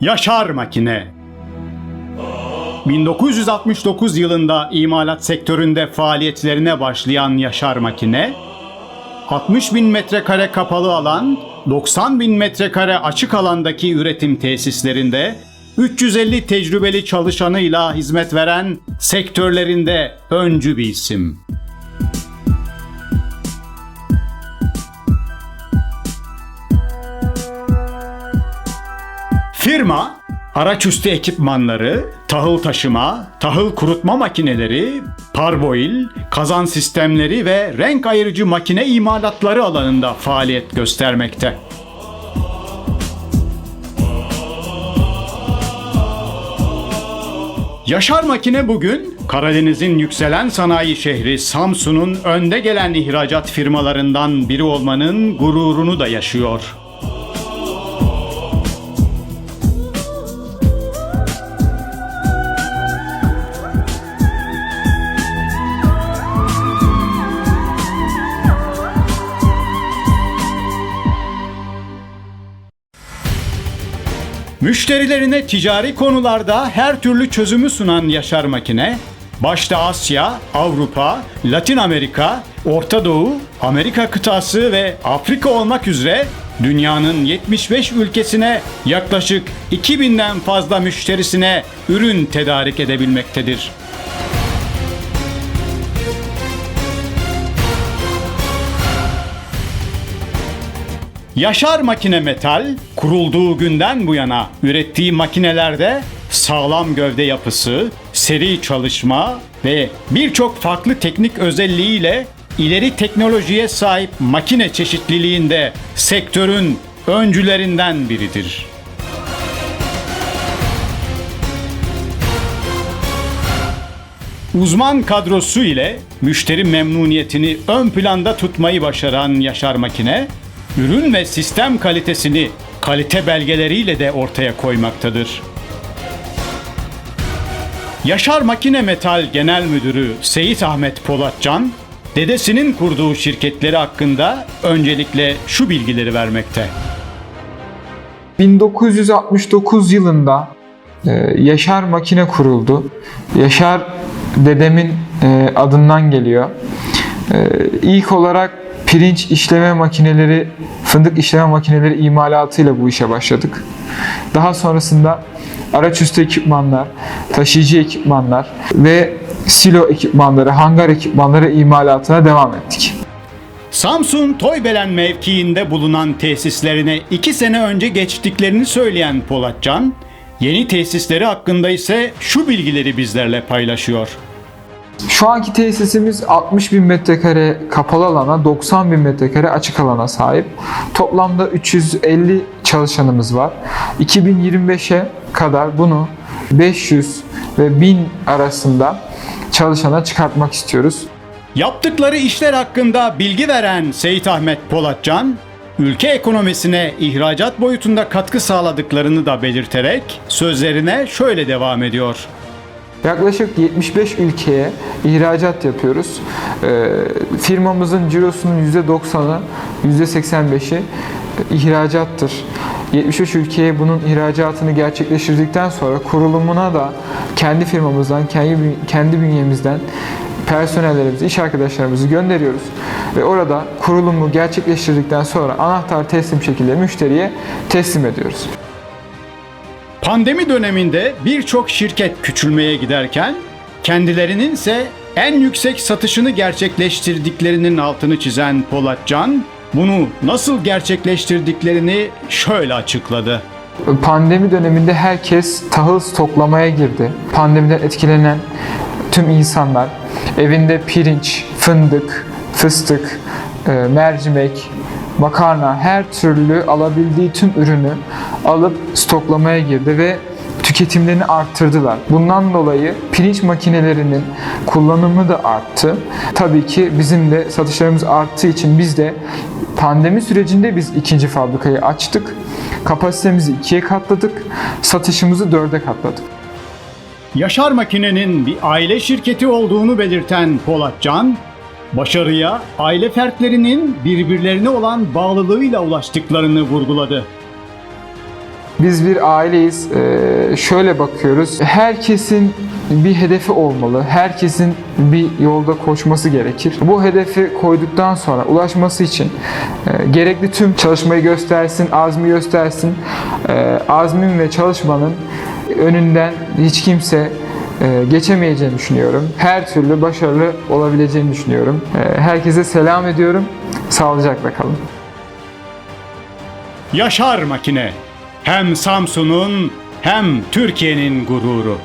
Yaşar Makine 1969 yılında imalat sektöründe faaliyetlerine başlayan Yaşar Makine, 60 bin metrekare kapalı alan, 90 bin metrekare açık alandaki üretim tesislerinde 350 tecrübeli çalışanıyla hizmet veren sektörlerinde öncü bir isim. Firma, araçüstü ekipmanları, tahıl taşıma, tahıl kurutma makineleri, parboil, kazan sistemleri ve renk ayırıcı makine imalatları alanında faaliyet göstermekte. Yaşar Makine bugün Karadeniz'in yükselen sanayi şehri Samsun'un önde gelen ihracat firmalarından biri olmanın gururunu da yaşıyor. Müşterilerine ticari konularda her türlü çözümü sunan Yaşar Makine, başta Asya, Avrupa, Latin Amerika, Orta Doğu, Amerika kıtası ve Afrika olmak üzere dünyanın 75 ülkesine yaklaşık 2000'den fazla müşterisine ürün tedarik edebilmektedir. Yaşar Makine Metal, kurulduğu günden bu yana ürettiği makinelerde sağlam gövde yapısı, seri çalışma ve birçok farklı teknik özelliğiyle ileri teknolojiye sahip makine çeşitliliğinde sektörün öncülerinden biridir. Uzman kadrosu ile müşteri memnuniyetini ön planda tutmayı başaran Yaşar Makine, ürün ve sistem kalitesini kalite belgeleriyle de ortaya koymaktadır. Yaşar Makine Metal Genel Müdürü Seyit Ahmet Polatcan, dedesinin kurduğu şirketleri hakkında öncelikle şu bilgileri vermekte. 1969 yılında e, Yaşar makine kuruldu. Yaşar dedemin e, adından geliyor. E, İlk olarak pirinç işleme makineleri, fındık işleme makineleri imalatıyla bu işe başladık. Daha sonrasında araçüstü ekipmanlar, taşıyıcı ekipmanlar ve silo ekipmanları, hangar ekipmanları imalatına devam ettik. Samsun Toybelen mevkiinde bulunan tesislerine iki sene önce geçtiklerini söyleyen Polatcan, yeni tesisleri hakkında ise şu bilgileri bizlerle paylaşıyor. Şu anki tesisimiz 60 bin metrekare kapalı alana, 90 bin metrekare açık alana sahip. Toplamda 350 çalışanımız var. 2025'e kadar bunu 500 ve 1000 arasında çalışana çıkartmak istiyoruz. Yaptıkları işler hakkında bilgi veren Seyit Ahmet Polatcan, ülke ekonomisine ihracat boyutunda katkı sağladıklarını da belirterek sözlerine şöyle devam ediyor. Yaklaşık 75 ülkeye ihracat yapıyoruz. Ee, firmamızın cirosunun %90'ı, %85'i ihracattır. 75 ülkeye bunun ihracatını gerçekleştirdikten sonra kurulumuna da kendi firmamızdan, kendi, kendi bünyemizden personellerimizi, iş arkadaşlarımızı gönderiyoruz. Ve orada kurulumu gerçekleştirdikten sonra anahtar teslim şekilde müşteriye teslim ediyoruz. Pandemi döneminde birçok şirket küçülmeye giderken kendilerinin ise en yüksek satışını gerçekleştirdiklerinin altını çizen Polatcan, bunu nasıl gerçekleştirdiklerini şöyle açıkladı. Pandemi döneminde herkes tahıl stoklamaya girdi. Pandemiden etkilenen tüm insanlar evinde pirinç, fındık, fıstık, e, mercimek, makarna her türlü alabildiği tüm ürünü alıp stoklamaya girdi ve tüketimlerini arttırdılar. Bundan dolayı pirinç makinelerinin kullanımı da arttı. Tabii ki bizim de satışlarımız arttığı için biz de pandemi sürecinde biz ikinci fabrikayı açtık. Kapasitemizi ikiye katladık. Satışımızı dörde katladık. Yaşar Makine'nin bir aile şirketi olduğunu belirten Polatcan, başarıya aile fertlerinin birbirlerine olan bağlılığıyla ulaştıklarını vurguladı. Biz bir aileyiz. Ee, şöyle bakıyoruz. Herkesin bir hedefi olmalı. Herkesin bir yolda koşması gerekir. Bu hedefi koyduktan sonra ulaşması için e, gerekli tüm çalışmayı göstersin, azmi göstersin. E, azmin ve çalışmanın önünden hiç kimse geçemeyeceğini düşünüyorum. Her türlü başarılı olabileceğini düşünüyorum. E, herkese selam ediyorum. Sağlıcakla kalın. Yaşar makine. Hem Samsun'un hem Türkiye'nin gururu.